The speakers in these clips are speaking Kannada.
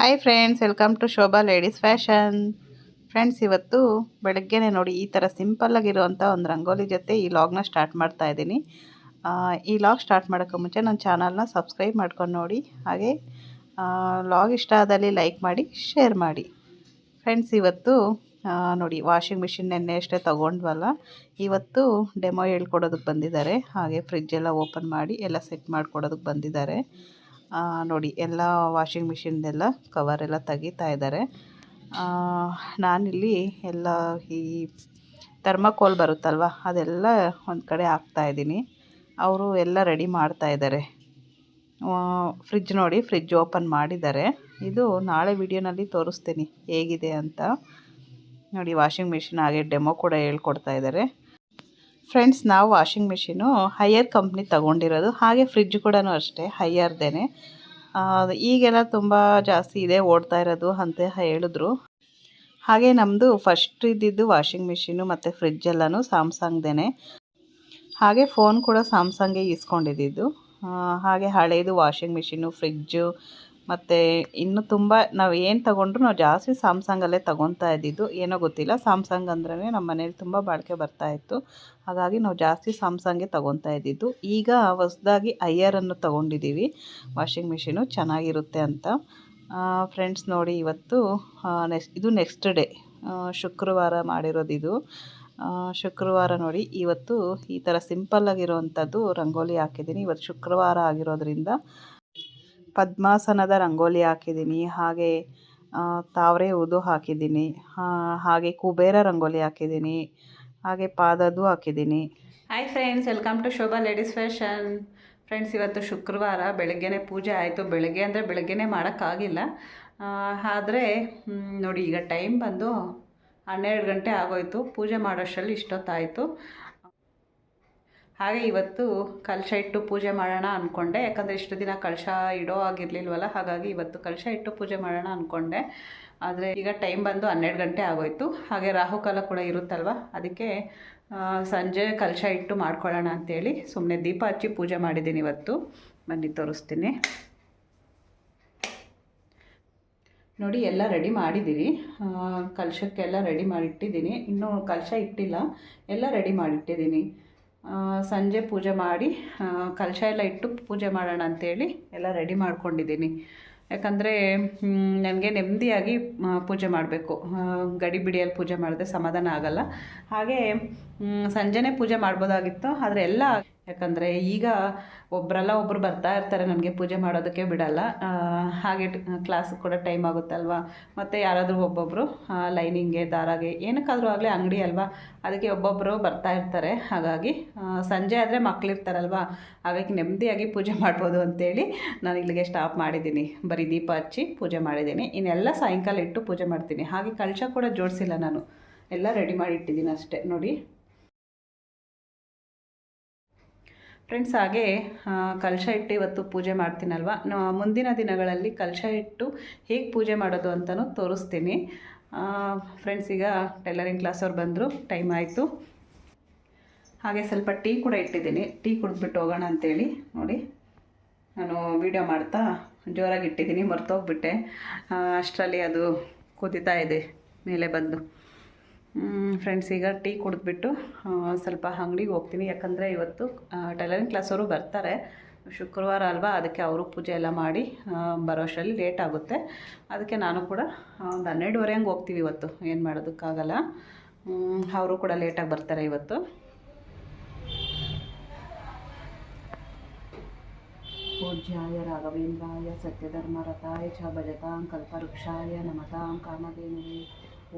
Hi friends welcome to Shobha ladies fashion friends ಇವತ್ತು ಬೆಳಗ್ಗೆನೆ ನೋಡಿ ಈ ಥರ ಸಿಂಪಲ್ಲಾಗಿರುವಂಥ ಒಂದು ರಂಗೋಲಿ ಜೊತೆ ಈ ಲಾಗ್ನ ಸ್ಟಾರ್ಟ್ ಮಾಡ್ತಾ ಇದ್ದೀನಿ. ಈ ಲಾಗ್ ಸ್ಟಾರ್ಟ್ ಮಾಡೋಕ್ಕೆ ಮುಂಚೆ ನನ್ನ ಚಾನಲ್ನ ಸಬ್ಸ್ಕ್ರೈಬ್ ಮಾಡ್ಕೊಂಡು ನೋಡಿ. ಹಾಗೆ ಲಾಗ್ ಇಷ್ಟ ಆದಲ್ಲಿ ಲೈಕ್ ಮಾಡಿ ಶೇರ್ ಮಾಡಿ. ಫ್ರೆಂಡ್ಸ್ ಇವತ್ತು ನೋಡಿ ವಾಷಿಂಗ್ ಮಿಷಿನ್ ನೆನ್ನೆ ಅಷ್ಟೇ ತೊಗೊಂಡ್ವಲ್ಲ. ಇವತ್ತು ಡೆಮೋ ಹೇಳ್ಕೊಡೋದಕ್ಕೆ ಬಂದಿದ್ದಾರೆ. ಹಾಗೆ ಫ್ರಿಜ್ ಎಲ್ಲ ಓಪನ್ ಮಾಡಿ, ಎಲ್ಲ ಸೆಟ್ ಮಾಡಿಕೊಡೋದಕ್ಕೆ ಬಂದಿದ್ದಾರೆ. ನೋಡಿ, ಎಲ್ಲ ವಾಷಿಂಗ್ ಮಿಷಿನ್ದೆಲ್ಲ ಕವರ್ ಎಲ್ಲ ತೆಗಿತಾ ಇದ್ದಾರೆ ನಾನಿಲ್ಲಿ ಎಲ್ಲ ಈ ಥರ್ಮಕೋಲ್ ಬರುತ್ತಲ್ವ, ಅದೆಲ್ಲ ಒಂದು ಕಡೆ ಹಾಕ್ತಾ ಇದ್ದೀನಿ. ಅವರು ಎಲ್ಲ ರೆಡಿ ಮಾಡ್ತಾ ಇದ್ದಾರೆ ಫ್ರಿಜ್ ನೋಡಿ ಫ್ರಿಜ್ ಓಪನ್ ಮಾಡಿದ್ದಾರೆ. ಇದು ನಾಳೆ ವಿಡಿಯೋನಲ್ಲಿ ತೋರಿಸ್ತೀನಿ ಹೇಗಿದೆ ಅಂತ. ನೋಡಿ ವಾಷಿಂಗ್ ಮಿಷಿನ್ ಹಾಗೆ ಡೆಮೋ ಕೂಡ ಹೇಳ್ಕೊಡ್ತಾ ಇದ್ದಾರೆ ಫ್ರೆಂಡ್ಸ್ ನಾವು ವಾಷಿಂಗ್ ಮಿಷಿನು ಹೈಯರ್ ಕಂಪ್ನಿ ತಗೊಂಡಿರೋದು. ಹಾಗೆ ಫ್ರಿಜ್ ಕೂಡ ಅಷ್ಟೇ ಹೈಯರ್ದೇ ಈಗೆಲ್ಲ ತುಂಬ ಜಾಸ್ತಿ ಇದೆ, ಓಡ್ತಾ ಇರೋದು ಅಂತ ಹೇಳಿದ್ರು. ಹಾಗೆ ನಮ್ಮದು ಫಸ್ಟ್ ಇದ್ದಿದ್ದು ವಾಷಿಂಗ್ ಮಿಷಿನು ಮತ್ತು ಫ್ರಿಜ್ ಎಲ್ಲನೂ ಸ್ಯಾಮ್ಸಂಗ್ದೇ ಹಾಗೆ ಫೋನ್ ಕೂಡ ಸ್ಯಾಮ್ಸಂಗೇ ಇಸ್ಕೊಂಡಿದ್ದು ಹಾಗೆ ಹಳೆಯದು ವಾಷಿಂಗ್ ಮಿಷಿನು ಫ್ರಿಜ್ಜು ಮತ್ತು ಇನ್ನು ತುಂಬ ನಾವು ಏನು ತಗೊಂಡ್ರು ನಾವು ಜಾಸ್ತಿ ಸ್ಯಾಮ್ಸಂಗಲ್ಲೇ ತೊಗೊತಾ ಇದ್ದಿದ್ದು. ಏನೋ ಗೊತ್ತಿಲ್ಲ. ಸ್ಯಾಮ್ಸಂಗ್ ಅಂದ್ರೆ ನಮ್ಮ ಮನೇಲಿ ತುಂಬ ಬಾಳಿಕೆ ಬರ್ತಾಯಿತ್ತು ಹಾಗಾಗಿ ನಾವು ಜಾಸ್ತಿ ಸ್ಯಾಮ್ಸಂಗೇ ತೊಗೊತಾ ಇದ್ದಿದ್ದು. ಈಗ ಹೊಸ್ದಾಗಿ ಐಯರನ್ನು ತೊಗೊಂಡಿದ್ದೀವಿ. ವಾಷಿಂಗ್ ಮಿಷಿನು ಚೆನ್ನಾಗಿರುತ್ತೆ ಅಂತ. ಫ್ರೆಂಡ್ಸ್ ನೋಡಿ ಇವತ್ತು ನೆಕ್ಸ್ಟ್ ಇದು ನೆಕ್ಸ್ಟ್ ಡೇ ಶುಕ್ರವಾರ ಮಾಡಿರೋದು ಇದು. ಶುಕ್ರವಾರ ನೋಡಿ ಇವತ್ತು ಈ ಥರ ಸಿಂಪಲ್ಲಾಗಿರುವಂಥದ್ದು ರಂಗೋಲಿ ಹಾಕಿದ್ದೀನಿ. ಇವತ್ತು ಶುಕ್ರವಾರ ಆಗಿರೋದ್ರಿಂದ ಪದ್ಮಾಸನದ ರಂಗೋಲಿ ಹಾಕಿದ್ದೀನಿ, ಹಾಗೆ ತಾವರೆ ಊದು ಹಾಕಿದ್ದೀನಿ ಹಾಗೆ ಕುಬೇರ ರಂಗೋಲಿ ಹಾಕಿದ್ದೀನಿ, ಹಾಗೆ ಪಾದದ್ದು ಹಾಕಿದ್ದೀನಿ. Hi friends welcome to Shobha ladies fashion friends ಇವತ್ತು ಶುಕ್ರವಾರ, ಬೆಳಗ್ಗೆನೇ ಪೂಜೆ ಆಯಿತು. ಬೆಳಗ್ಗೆ ಅಂದರೆ ಬೆಳಗ್ಗೆನೇ ಮಾಡೋಕ್ಕಾಗಿಲ್ಲ. ಆದರೆ ನೋಡಿ, ಈಗ ಟೈಮ್ ಬಂದು ಹನ್ನೆರಡು ಗಂಟೆ ಆಗೋಯ್ತು. ಪೂಜೆ ಮಾಡೋಷ್ಟರಲ್ಲಿ ಇಷ್ಟೊತ್ತಾಯಿತು. ಹಾಗೆ ಇವತ್ತು ಕಲಶ ಇಟ್ಟು ಪೂಜೆ ಮಾಡೋಣ ಅಂದ್ಕೊಂಡೆ ಯಾಕಂದರೆ ಇಷ್ಟು ದಿನ ಕಲಶ ಇಡೋ ಆಗಿರಲಿಲ್ವಲ್ಲ ಹಾಗಾಗಿ ಇವತ್ತು ಕಲಶ ಇಟ್ಟು ಪೂಜೆ ಮಾಡೋಣ ಅಂದ್ಕೊಂಡೆ ಆದರೆ ಈಗ ಟೈಮ್ ಬಂದು ಹನ್ನೆರಡು ಗಂಟೆ ಆಗೋಯ್ತು. ಹಾಗೆ ರಾಹುಕಾಲ ಕೂಡ ಇರುತ್ತಲ್ವ? ಅದಕ್ಕೆ ಸಂಜೆ ಕಲಶ ಇಟ್ಟು ಮಾಡ್ಕೊಳ್ಳೋಣ ಅಂತೇಳಿ ಸುಮ್ಮನೆ ದೀಪ ಹಚ್ಚಿ ಪೂಜೆ ಮಾಡಿದ್ದೀನಿ ಇವತ್ತು. ಬನ್ನಿ, ತೋರಿಸ್ತೀನಿ. ನೋಡಿ, ಎಲ್ಲ ರೆಡಿ ಮಾಡಿದ್ದೀನಿ ಕಲಶಕ್ಕೆಲ್ಲ ರೆಡಿ ಮಾಡಿಟ್ಟಿದ್ದೀನಿ. ಇನ್ನೂ ಕಲಶ ಇಟ್ಟಿಲ್ಲ. ಎಲ್ಲ ರೆಡಿ ಮಾಡಿಟ್ಟಿದ್ದೀನಿ. ಸಂಜೆ ಪೂಜೆ ಮಾಡಿ ಕಲಶ ಎಲ್ಲ ಇಟ್ಟು ಪೂಜೆ ಮಾಡೋಣ ಅಂತೇಳಿ ಎಲ್ಲ ರೆಡಿ ಮಾಡ್ಕೊಂಡಿದ್ದೀನಿ. ಯಾಕಂದರೆ ನನಗೆ ನೆಮ್ಮದಿಯಾಗಿ ಪೂಜೆ ಮಾಡಬೇಕು. ಗಡಿ ಬಿಡಿಯಲ್ಲಿ ಪೂಜೆ ಮಾಡಿದ್ರೆ ಸಮಾಧಾನ ಆಗಲ್ಲ. ಹಾಗೆ ಸಂಜೆನೇ ಪೂಜೆ ಮಾಡ್ಬೋದಾಗಿತ್ತು, ಆದರೆ ಎಲ್ಲ ಯಾಕಂದರೆ ಈಗ ಒಬ್ಬರಲ್ಲ ಒಬ್ಬರು ಬರ್ತಾ ಇರ್ತಾರೆ ನನಗೆ ಪೂಜೆ ಮಾಡೋದಕ್ಕೆ ಬಿಡಲ್ಲ. ಹಾಗೆ ಕ್ಲಾಸ್ ಕೂಡ ಟೈಮ್ ಆಗುತ್ತಲ್ವಾ? ಮತ್ತು ಯಾರಾದರೂ ಒಬ್ಬೊಬ್ಬರು ಲೈನಿಂಗ್ಗೆ ದಾರಾಗೆ, ಏನಕ್ಕಾದರೂ ಆಗಲಿ ಅಂಗಡಿ ಅಲ್ವಾ? ಅದಕ್ಕೆ ಒಬ್ಬೊಬ್ಬರು ಬರ್ತಾ ಇರ್ತಾರೆ. ಹಾಗಾಗಿ ಸಂಜೆ ಆದರೆ ಮಕ್ಕಳಿರ್ತಾರಲ್ವಾ ಹಾಗಾಗಿ ನೆಮ್ಮದಿಯಾಗಿ ಪೂಜೆ ಮಾಡ್ಬೋದು ಅಂತೇಳಿ ನಾನು ಇಲ್ಲಿಗೆ ಸ್ಟಾಪ್ ಮಾಡಿದ್ದೀನಿ. ಬರೀ ದೀಪ ಹಚ್ಚಿ ಪೂಜೆ ಮಾಡಿದ್ದೀನಿ. ಇನ್ನೆಲ್ಲ ಸಾಯಂಕಾಲ ಇಟ್ಟು ಪೂಜೆ ಮಾಡ್ತೀನಿ. ಹಾಗೆ ಕಳಶ ಕೂಡ ಜೋಡಿಸಿಲ್ಲ ನಾನು. ಎಲ್ಲ ರೆಡಿ ಮಾಡಿ ಇಟ್ಟಿದ್ದೀನಿ ಅಷ್ಟೇ. ನೋಡಿ. ಫ್ರೆಂಡ್ಸ್ ಹಾಗೆ ಕಲಶ ಇಟ್ಟು ಇವತ್ತು ಪೂಜೆ ಮಾಡ್ತೀನಲ್ವ? ಮುಂದಿನ ದಿನಗಳಲ್ಲಿ ಕಲಶ ಇಟ್ಟು ಹೇಗೆ ಪೂಜೆ ಮಾಡೋದು ಅಂತಲೂ ತೋರಿಸ್ತೀನಿ. ಫ್ರೆಂಡ್ಸ್ ಈಗ ಟೈಲರಿಂಗ್ ಕ್ಲಾಸವ್ರು ಬಂದರು ಟೈಮ್ ಆಯಿತು. ಹಾಗೆ ಸ್ವಲ್ಪ ಟೀ ಕೂಡ ಇಟ್ಟಿದ್ದೀನಿ. ಟೀ ಕುಡಿದ್ಬಿಟ್ಟು ಹೋಗೋಣ ಅಂತೇಳಿ, ನೋಡಿ. ನಾನು ವಿಡಿಯೋ ಮಾಡ್ತಾ ಜೋರಾಗಿ ಇಟ್ಟಿದ್ದೀನಿ, ಮರ್ತೋಗ್ಬಿಟ್ಟೆ. ಅಷ್ಟರಲ್ಲಿ ಅದು ಕುದಿತಾ ಇದೆ, ಮೇಲೆ ಬಂದು. ಫ್ರೆಂಡ್ಸ್ ಈಗ ಟೀ ಕುಡಿದ್ಬಿಟ್ಟು ಸ್ವಲ್ಪ ಅಂಗಡಿಗೆ ಹೋಗ್ತೀನಿ. ಯಾಕಂದರೆ ಇವತ್ತು ಟೈಲರಿಂಗ್ ಕ್ಲಾಸವರು ಬರ್ತಾರೆ. ಶುಕ್ರವಾರ ಅಲ್ವಾ? ಅದಕ್ಕೆ ಅವರು ಪೂಜೆ ಎಲ್ಲ ಮಾಡಿ ಬರೋಷ್ಟರಲ್ಲಿ ಲೇಟ್ ಆಗುತ್ತೆ. ಅದಕ್ಕೆ ನಾನು ಕೂಡ ಒಂದು ಹನ್ನೆರಡುವರೆ ಹಂಗೆ ಹೋಗ್ತೀವಿ ಇವತ್ತು. ಏನು ಮಾಡೋದಕ್ಕಾಗಲ್ಲ. ಅವರು ಕೂಡ ಲೇಟಾಗಿ ಬರ್ತಾರೆ ಇವತ್ತು. ಪೂಜ್ಯಾಯ ರಾಘವೇಂದ್ರಾಯ ಸತ್ಯಧರ್ಮರತಾಯ ಚ ಭಜತಾಂ ಕಲ್ಪವೃಕ್ಷಾಯ ನಮತಾಂ ಕಾಮಧೇನುವೆ.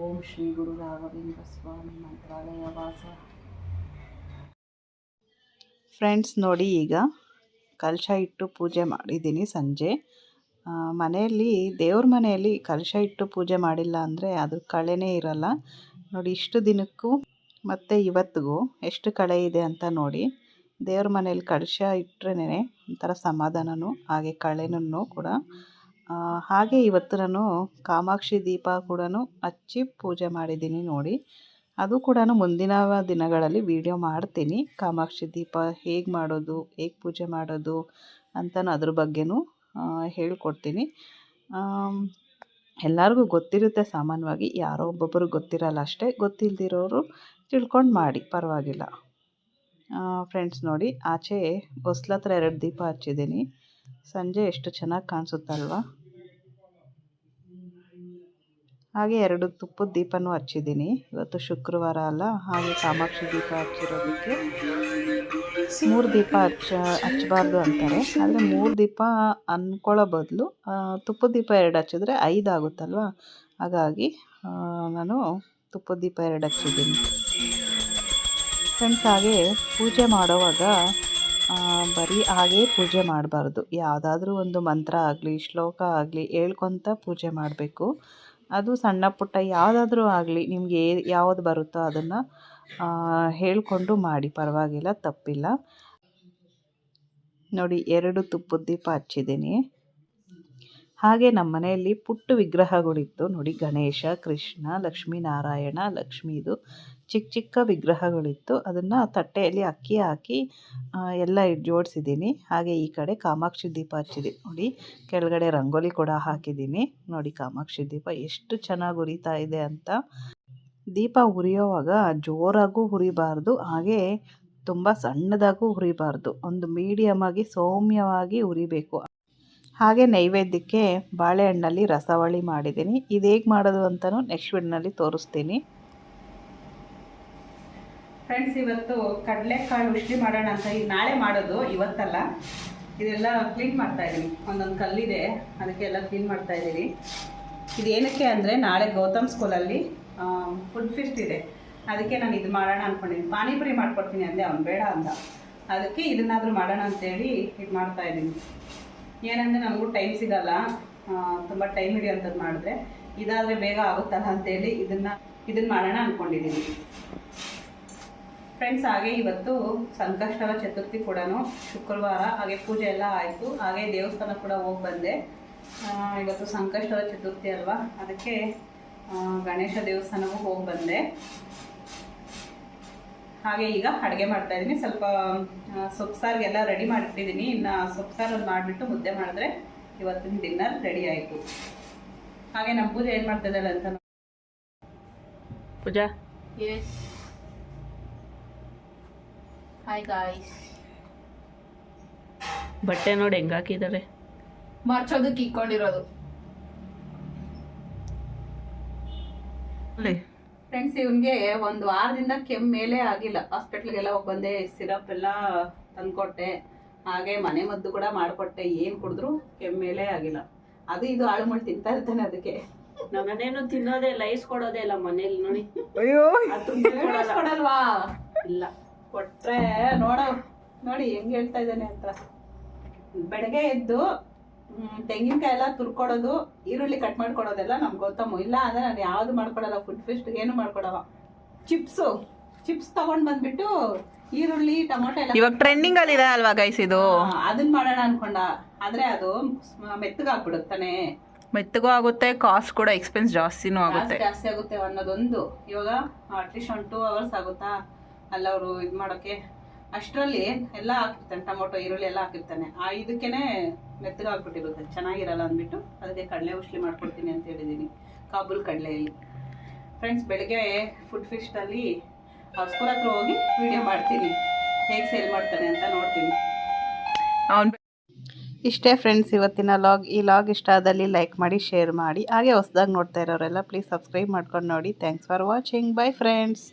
ಓಂ ಶ್ರೀ ಗುರು ರಾಘವೇಂದ್ರ ಸ್ವಾಮಿ ಮಂತ್ರಾಲಯ ವಾಸ ಫ್ರೆಂಡ್ಸ್ ನೋಡಿ ಈಗ ಕಲಶ ಇಟ್ಟು ಪೂಜೆ ಮಾಡಿದ್ದೀನಿ ಸಂಜೆ. ಮನೆಯಲ್ಲಿ, ದೇವ್ರ ಮನೆಯಲ್ಲಿ ಕಲಶ ಇಟ್ಟು ಪೂಜೆ ಮಾಡಿಲ್ಲ ಅಂದರೆ ಅದು ಕಳೆನೇ ಇರಲ್ಲ. ನೋಡಿ, ಇಷ್ಟು ದಿನಕ್ಕೂ ಮತ್ತು ಇವತ್ತಿಗೂ ಎಷ್ಟು ಕಳೆ ಇದೆ ಅಂತ ನೋಡಿ. ದೇವ್ರ ಮನೇಲಿ ಕಳಶ ಇಟ್ಟರೆ ಒಂಥರ ಸಮಾಧಾನನೂ, ಹಾಗೆ ಕಳೆನೂ ಕೂಡ ಹಾಗೆ ಇವತ್ತು ನಾನು ಕಾಮಾಕ್ಷಿ ದೀಪ ಕೂಡ ಹಚ್ಚಿ ಪೂಜೆ ಮಾಡಿದ್ದೀನಿ ನೋಡಿ. ಅದು ಕೂಡ ಮುಂದಿನ ದಿನಗಳಲ್ಲಿ ವಿಡಿಯೋ ಮಾಡ್ತೀನಿ. ಕಾಮಾಕ್ಷಿ ದೀಪ ಹೇಗೆ ಮಾಡೋದು, ಹೇಗೆ ಪೂಜೆ ಮಾಡೋದು ಅಂತ ಅದ್ರ ಬಗ್ಗೆನೂ ಹೇಳಿಕೊಡ್ತೀನಿ. ಎಲ್ಲರಿಗೂ ಗೊತ್ತಿರುತ್ತೆ ಸಾಮಾನ್ಯವಾಗಿ, ಯಾರೋ ಒಬ್ಬೊಬ್ಬರು ಗೊತ್ತಿರಲ್ಲ ಅಷ್ಟೇ, ಗೊತ್ತಿಲ್ದಿರೋರು ತಿಳ್ಕೊಂಡು ಮಾಡಿ, ಪರವಾಗಿಲ್ಲ. ಫ್ರೆಂಡ್ಸ್ ನೋಡಿ, ಆಚೆ ಹೊಸ್ಲತ್ರ ಎರಡು ದೀಪ ಹಚ್ಚಿದ್ದೀನಿ. ಸಂಜೆ ಎಷ್ಟು ಚೆನ್ನಾಗಿ ಕಾಣಿಸುತ್ತಲ್ವಾ? ಹಾಗೆ ಎರಡು ತುಪ್ಪದ ದೀಪನೂ ಹಚ್ಚಿದ್ದೀನಿ. ಇವತ್ತು ಶುಕ್ರವಾರ ಅಲ್ಲ, ಹಾಗೆ ಕಾಮಾಕ್ಷಿ ದೀಪ ಹಚ್ಚಿರೋದಕ್ಕೆ ಮೂರು ದೀಪ ಹಚ್ಚ, ಹಚ್ಚಬಾರ್ದು ಅಂತಾರೆ. ಆದರೆ ಮೂರು ದೀಪ ಅಂದ್ಕೊಳ್ಳೋ ಬದಲು ತುಪ್ಪದ ದೀಪ ಎರಡು ಹಚ್ಚಿದ್ರೆ ಐದು ಆಗುತ್ತಲ್ವ? ಹಾಗಾಗಿ ನಾನು ತುಪ್ಪದ ದೀಪ ಎರಡು ಹಚ್ಚಿದ್ದೀನಿ. ಫ್ರೆಂಡ್ಸ್, ಹಾಗೆ ಪೂಜೆ ಮಾಡೋವಾಗ ಬರೀ ಹಾಗೇ ಪೂಜೆ ಮಾಡಬಾರ್ದು. ಯಾವುದಾದ್ರೂ ಒಂದು ಮಂತ್ರ ಆಗಲಿ, ಶ್ಲೋಕ ಆಗಲಿ ಹೇಳ್ಕೊತ ಪೂಜೆ ಮಾಡಬೇಕು. ಅದು ಸಣ್ಣ ಪುಟ್ಟ ಯಾವುದಾದ್ರೂ ಆಗಲಿ ನಿಮಗೆ ಯಾವುದು ಬರುತ್ತೋ ಅದನ್ನು ಹೇಳಿಕೊಂಡು ಮಾಡಿ. ಪರವಾಗಿಲ್ಲ, ತಪ್ಪಿಲ್ಲ. ನೋಡಿ, ಎರಡು ತುಪ್ಪದ ದೀಪ ಹಚ್ಚಿದ್ದೀನಿ. ಹಾಗೆ ನಮ್ಮ ಮನೆಯಲ್ಲಿ ಪುಟ್ಟ ವಿಗ್ರಹಗಳಿತ್ತು. ನೋಡಿ, ಗಣೇಶ, ಕೃಷ್ಣ, ಲಕ್ಷ್ಮೀನಾರಾಯಣ, ಲಕ್ಷ್ಮೀದು ಚಿಕ್ಕ ಚಿಕ್ಕ ವಿಗ್ರಹಗಳಿತ್ತು. ಅದನ್ನು ತಟ್ಟೆಯಲ್ಲಿ ಅಕ್ಕಿ ಹಾಕಿ ಎಲ್ಲ ಜೋಡಿಸಿದ್ದೀನಿ. ಹಾಗೆ ಈ ಕಡೆ ಕಾಮಾಕ್ಷಿ ದೀಪ ಹಚ್ಚಿದೆ. ನೋಡಿ, ಕೆಳಗಡೆ ರಂಗೋಲಿ ಕೂಡ ಹಾಕಿದ್ದೀನಿ. ನೋಡಿ, ಕಾಮಾಕ್ಷಿ ದೀಪ ಎಷ್ಟು ಚೆನ್ನಾಗಿ ಉರಿತಾ ಇದೆ ಅಂತ. ದೀಪ ಉರಿಯೋವಾಗ ಜೋರಾಗೂ ಉರಿಬಾರ್ದು, ಹಾಗೆ ತುಂಬ ಸಣ್ಣದಾಗೂ ಉರಿಬಾರ್ದು. ಒಂದು ಮೀಡಿಯಮ್ ಆಗಿ ಸೌಮ್ಯವಾಗಿ ಉರಿಬೇಕು. ಹಾಗೆ ನೈವೇದ್ಯಕ್ಕೆ ಬಾಳೆಹಣ್ಣಲ್ಲಿ ರಸವಳಿ ಮಾಡಿದ್ದೀನಿ. ಇದು ಹೇಗೆ ಮಾಡೋದು ಅಂತಲೂ ನೆಕ್ಸ್ಟ್ ವಿಡಿಯೋನಲ್ಲಿ ತೋರಿಸ್ತೀನಿ. ಫ್ರೆಂಡ್ಸ್ ಇವತ್ತು ಕಡಲೆಕಾಳು ಉಷ್ಣಿ ಮಾಡೋಣ ಅಂತ ಈಗ ನಾಳೆ ಮಾಡೋದು, ಇವತ್ತಲ್ಲ. ಇದೆಲ್ಲ ಕ್ಲೀನ್ ಮಾಡ್ತಾ ಇದ್ದೀನಿ ಒಂದೊಂದು ಕಲ್ಲಿದೆ ಅದಕ್ಕೆ ಎಲ್ಲ ಕ್ಲೀನ್ ಮಾಡ್ತಾ ಇದ್ದೀನಿ ಇದು ಏನಕ್ಕೆ ಅಂದರೆ ನಾಳೆ ಗೌತಮ್ ಸ್ಕೂಲಲ್ಲಿ ಫುಡ್ ಫಿಸ್ಟ್ ಇದೆ. ಅದಕ್ಕೆ ನಾನು ಇದು ಮಾಡೋಣ ಅಂದ್ಕೊಂಡಿದ್ದೀನಿ ಪಾನಿಪುರಿ ಮಾಡ್ಕೊಡ್ತೀನಿ ಅಂದೆ, ಅವ್ನು ಬೇಡ ಅಂತ. ಅದಕ್ಕೆ ಇದನ್ನಾದರೂ ಮಾಡೋಣ ಅಂತೇಳಿ ಇದು ಮಾಡ್ತಾ ಇದ್ದೀನಿ ಏನಂದರೆ ನನಗೂ ಟೈಮ್ ಸಿಗಲ್ಲ. ತುಂಬ ಟೈಮ್ ಹಿಡಿಯೋಂಥದ್ದು ಮಾಡಿದ್ರೆ ಇದಾದರೆ ಬೇಗ ಆಗುತ್ತಲ್ಲ ಅಂತೇಳಿ ಇದನ್ನು ಇದನ್ನು ಮಾಡೋಣ ಅಂದ್ಕೊಂಡಿದ್ದೀನಿ ಫ್ರೆಂಡ್ಸ್ ಹಾಗೆ ಇವತ್ತು ಸಂಕಷ್ಟರ ಚತುರ್ಥಿ ಕೂಡ ಶುಕ್ರವಾರ ಹಾಗೆ ಪೂಜೆ ಎಲ್ಲ ಆಯಿತು. ಹಾಗೆ ದೇವಸ್ಥಾನ ಕೂಡ ಹೋಗಿ ಬಂದೆ. ಆ, ಇವತ್ತು ಸಂಕಷ್ಟರ ಚತುರ್ಥಿ ಅಲ್ವಾ? ಅದಕ್ಕೆ ಗಣೇಶ ದೇವಸ್ಥಾನವೂ ಹೋಗಿ ಬಂದೆ. ಹಾಗೆ ಈಗ ಅಡುಗೆ ಮಾಡ್ತಾ ಇದ್ದೀನಿ ಸ್ವಲ್ಪ ಸೊಪ್ಪು ಸಾರಿಗೆಲ್ಲ ರೆಡಿ ಮಾಡಿಟ್ಟಿದ್ದೀನಿ ಇನ್ನು ಸೊಪ್ಪು ಸಾರು ಮಾಡಿಬಿಟ್ಟು ಮುದ್ದೆ ಮಾಡಿದ್ರೆ ಇವತ್ತಿನ ಡಿನ್ನರ್ ರೆಡಿ ಆಯಿತು. ಹಾಗೆ ನಮ್ಮ ಪೂಜೆ ಏನು ಮಾಡ್ತಾ ಇದ್ದಾಳೆ ಅಂತ ಪೂಜಾ? Yes. Hi ಗಾಯ್ಸ್ ಬಟ್ಟೆ ನೋಡಿ ಹೆಂಗ್ ಹಾಕಿದ್ದಾರೆ? ಮರ್ಚೋದಕ್ಕೆ ಇಕ್ಕೊಂಡಿರೋದು. ಫ್ರೆಂಡ್ಸ್ ಇವನ್ಗೆ ಒಂದು ವಾರದಿಂದ ಕೆಮ್ಮ ಮೇಲೆ ಆಗಿಲ್ಲ. ಹಾಸ್ಪಿಟ್ಲ್ಗೆಲ್ಲ ಹೋಗಿ ಬಂದೆ ಸಿರಪ್ ಎಲ್ಲ ತಂದ್ಕೊಟ್ಟೆ. ಹಾಗೆ ಮನೆ ಮದ್ದು ಕೂಡ ಮಾಡಿಕೊಟ್ಟೆ. ಏನು ಕುಡಿದ್ರು ಕೆಮ್ಮು ಮೇಲೆ ಆಗಿಲ್ಲ. ಅದು ಇದು ಹಾಳು ಮುಳು ತಿಂತಾ ಇರ್ತಾನೆ ಅದಕ್ಕೆ. ನಮ್ಮನೇನು ತಿನ್ನೋದೇ ಲೈಸ್ ಕೊಡೋದೇ ಇಲ್ಲ ಮನೇಲಿ ನೋಡಿ. ಅಯ್ಯೋ. ಅದು ಕೊಡಲ್ವಾ? ಇಲ್ಲ. ಕೊಟ್ರೆ ನೋಡ ನೋಡಿ ಹೆಂಗ್ ಹೇಳ್ತಾ ಇದ್ದಾನೆ ಅಂತ. ಬೆಳಗ್ಗೆ ಎದ್ದು ತೆಂಗಿನಕಾಯಿ ಎಲ್ಲ ತುರ್ಕೊಡೋದು ಈರುಳ್ಳಿ ಕಟ್ ಮಾಡ್ಕೊಡೋದೆಲ್ಲ ನಮ್ಗೆ ಗೊತ್ತಮ್ಮ. ಇಲ್ಲ ಅಂದ್ರೆ ನಾನು ಯಾವ್ದು ಮಾಡ್ಕೊಡಲ್ಲ ಫುಡ್ ಫಿಸ್ಟ್ ಏನು ಮಾಡ್ಕೊಡವ ಚಿಪ್ಸು ಚಿಪ್ಸ್ ತಗೊಂಡ್ ಬಂದ್ಬಿಟ್ಟು ಈರುಳ್ಳಿ ಟೊಮೊಟೊ ಎಲ್ಲ ಇವಾಗ ಟ್ರೆಂಡಿಂಗ್ ಅಲ್ಲಿ ಇದೆ ಅಲ್ವಾ ಗೈಸ್ ಇದು? ಅದನ್ನ ಮಾಡೋಣ ಅನ್ಕೊಂಡ. ಆದ್ರೆ ಅದು ಮೆತ್ತಗಾಗ್ಬಿಡುತ್ತಾನೆ ಮೆತ್ತಗೂ ಆಗುತ್ತೆ ಕಾಸ್ಟ್ ಕೂಡ ಎಕ್ಸ್ಪೆನ್ಸ್ ಜಾಸ್ತಿನೂ ಆಗುತ್ತೆ. ಜಾಸ್ತಿ ಜಾಸ್ತಿ ಆಗುತ್ತೆ ಅನ್ನೋದೊಂದು. ಇವಾಗ ಅಟ್ಲೀಸ್ಟ್ ಒಂದು ಟೂ ಅವರ್ಸ್ ಆಗುತ್ತಾ? ಅಲ್ಲ ಅವರು ಇದು ಮಾಡೋಕ್ಕೆ ಅಷ್ಟರಲ್ಲಿ ಎಲ್ಲ ಹಾಕಿರ್ತಾನೆ ಟೊಮೊಟೊ ಈರುಳ್ಳಿ ಎಲ್ಲ ಹಾಕಿರ್ತಾನೆ. ಆ ಇದಕ್ಕೇನೆ ಮೆತ್ತಗಾಗ್ಬಿಟ್ಟಿರುತ್ತೆ ಚೆನ್ನಾಗಿರಲ್ಲ ಅಂದ್ಬಿಟ್ಟು ಅದಕ್ಕೆ ಕಡಲೆ ಉಷ್ಲಿ ಮಾಡ್ಕೊಡ್ತೀನಿ ಅಂತ ಹೇಳಿದ್ದೀನಿ ಕಾಬೂಲ್ ಕಡಲೆಯಲ್ಲಿ. ಫ್ರೆಂಡ್ಸ್ ಬೆಳಗ್ಗೆ ಫುಡ್ ಫಿಸ್ಟಲ್ಲಿ ಅವ್ರ ಸ್ಕೂಲ್ ಹತ್ರ ಹೋಗಿ ವಿಡಿಯೋ ಮಾಡ್ತೀನಿ. ಹೇಗೆ ಸೇಲ್ ಮಾಡ್ತಾನೆ ಅಂತ ನೋಡ್ತೀನಿ. ಇಷ್ಟೇ ಫ್ರೆಂಡ್ಸ್ ಇವತ್ತಿನ ಲಾಗ್ ಈ ಲಾಗ್ ಇಷ್ಟ ಆದಲ್ಲಿ ಲೈಕ್ ಮಾಡಿ ಶೇರ್ ಮಾಡಿ. ಹಾಗೆ ಹೊಸದಾಗಿ ನೋಡ್ತಾ ಇರೋರೆಲ್ಲ ಪ್ಲೀಸ್ ಸಬ್ಸ್ಕ್ರೈಬ್ ಮಾಡ್ಕೊಂಡು ನೋಡಿ. Thanks for watching bye friends